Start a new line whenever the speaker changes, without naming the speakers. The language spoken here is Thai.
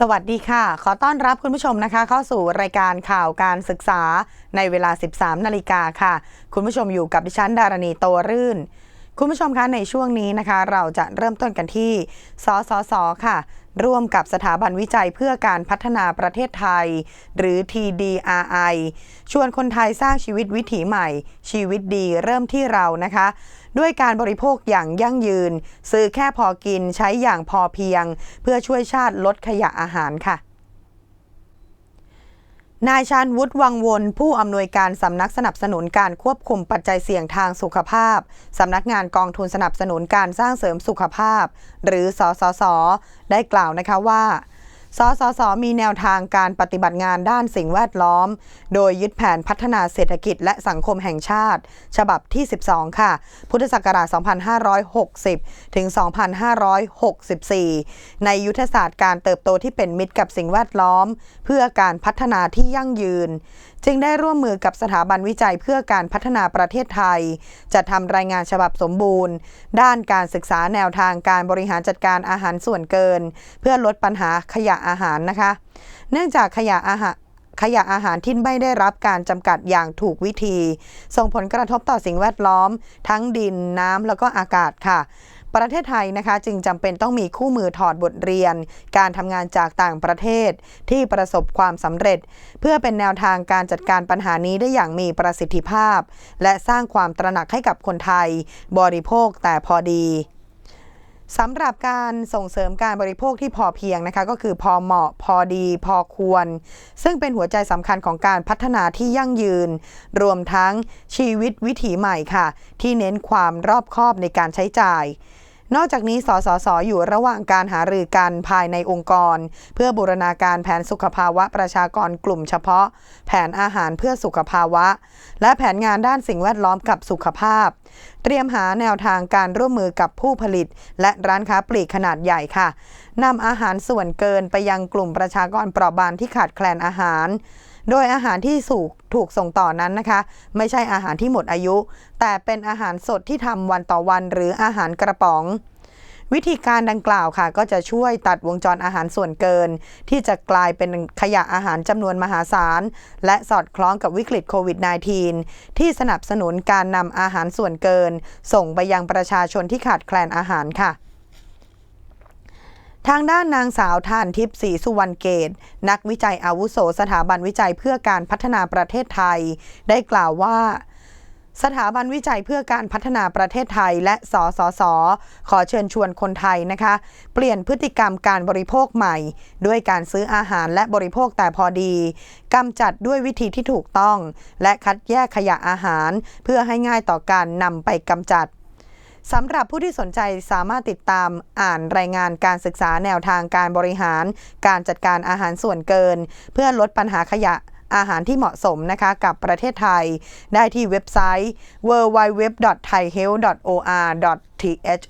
สวัสดีค่ะ ขอต้อนรับคุณผู้ชมนะคะ เข้าสู่รายการข่าวการศึกษาในเวลา 13 นาฬิกาค่ะ คุณผู้ชมอยู่กับดิฉันดารณีโตรื่น คุณผู้ชมคะในช่วงนี้นะคะ เราจะเริ่มต้นกันที่ สสส ค่ะ ร่วมกับสถาบันวิจัยเพื่อการพัฒนาประเทศไทย หรือ TDRI ชวนคนไทยสร้างชีวิตวิถีใหม่ ชีวิตดีเริ่มที่เรานะคะ ด้วยการบริโภคอย่างยั่งยืน ซื้อแค่พอกินใช้อย่างพอเพียง เพื่อช่วยชาติลดขยะอาหารค่ะนายชาญวุฒิวังวนผู้อำนวยการสำนักสนับสนุนการควบคุมปัจจัยเสี่ยงทางสุขภาพ สำนักงานกองทุนสนับสนุนการสร้างเสริมสุขภาพ หรือสสส ได้กล่าวนะคะว่า สสส มีแนวทางการปฏิบัติงานด้านสิ่งแวดล้อม โดยยึดแผนพัฒนาเศรษฐกิจและสังคมแห่งชาติ ฉบับที่ 12 ค่ะ พุทธศักราช 2560 ถึง 2564 ในยุทธศาสตร์การเติบโตที่เป็นมิตรกับสิ่งแวดล้อม เพื่อการพัฒนาที่ยั่งยืน จึงได้ร่วมมือกับสถาบันวิจัยเพื่อการพัฒนาประเทศไทยจะทำรายงานฉบับสมบูรณ์ ด้านการศึกษาแนวทางการบริหารจัดการอาหารส่วนเกิน เพื่อลดปัญหาขยะอาหารนะคะ เนื่องจากขยะอาหารขยะอาหารที่ไม่ได้รับการจำกัดอย่างถูกวิธี ส่งผลกระทบต่อสิ่งแวดล้อม ทั้งดินน้ำแล้วก็อากาศค่ะ ประเทศไทยนะคะจึงจำเป็นต้องมีคู่มือถอดบทเรียน การทำงานจากต่างประเทศที่ประสบความสำเร็จ เพื่อเป็นแนวทางการจัดการปัญหานี้ได้อย่างมีประสิทธิภาพ และสร้างความตระหนักให้กับคนไทย บริโภคแต่พอดีสำหรับการส่งเสริมการบริโภคที่พอเพียงนะคะก็คือพอเหมาะพอดี พอควร ซึ่งเป็นหัวใจสำคัญของการพัฒนาที่ยั่งยืน รวมทั้งชีวิตวิถีใหม่ค่ะ ที่เน้นความรอบคอบในการใช้จ่าย นอกจากนี้สสสอยู่ระหว่างการหารือกันภายในองค์กร เพื่อบูรณาการแผนสุขภาวะประชากรกลุ่มเฉพาะ แผนอาหารเพื่อสุขภาวะ และแผนงานด้านสิ่งแวดล้อมกับสุขภาพ เตรียมหาแนวทางการร่วมมือกับผู้ผลิต และร้านค้าปลีกขนาดใหญ่ค่ะนำอาหารส่วนเกินไปยังกลุ่มประชากรเปราะบางที่ขาดแคลนอาหาร โดยอาหารที่สูกถูกส่งต่อนั้นนะคะ ไม่ใช่อาหารที่หมดอายุ แต่เป็นอาหารสดที่ทำวันต่อวันหรืออาหารกระป๋อง วิธีการดังกล่าวค่ะ ก็จะช่วยตัดวงจรอาหารส่วนเกิน ที่จะกลายเป็นขยะอาหารจำนวนมหาศาล และสอดคล้องกับวิกฤตโควิด -19 ที่สนับสนุนการนำอาหารส่วนเกิน ส่งไปยังประชาชนที่ขาดแคลนอาหารค่ะ ทางด้านนางสาวทานทิพย์ศรีสุวรรณเกต นักวิจัยอาวุโสสถาบันวิจัยเพื่อการพัฒนาประเทศไทย ได้กล่าวว่าสถาบันวิจัยเพื่อการพัฒนาประเทศไทยและสสส ขอเชิญชวนคนไทยนะคะ เปลี่ยนพฤติกรรมการบริโภคใหม่ ด้วยการซื้ออาหารและบริโภคแต่พอดีกำจัดด้วยวิธีที่ถูกต้อง และคัดแยกขยะอาหาร เพื่อให้ง่ายต่อการนำไปกำจัด สำหรับผู้ที่สนใจสามารถติดตามอ่านรายงานการศึกษาแนวทางการบริหาร การจัดการอาหารส่วนเกิน เพื่อลดปัญหาขยะอาหารที่เหมาะสมนะคะกับประเทศไทย ได้ที่เว็บไซต์ www.thaihealth.or.th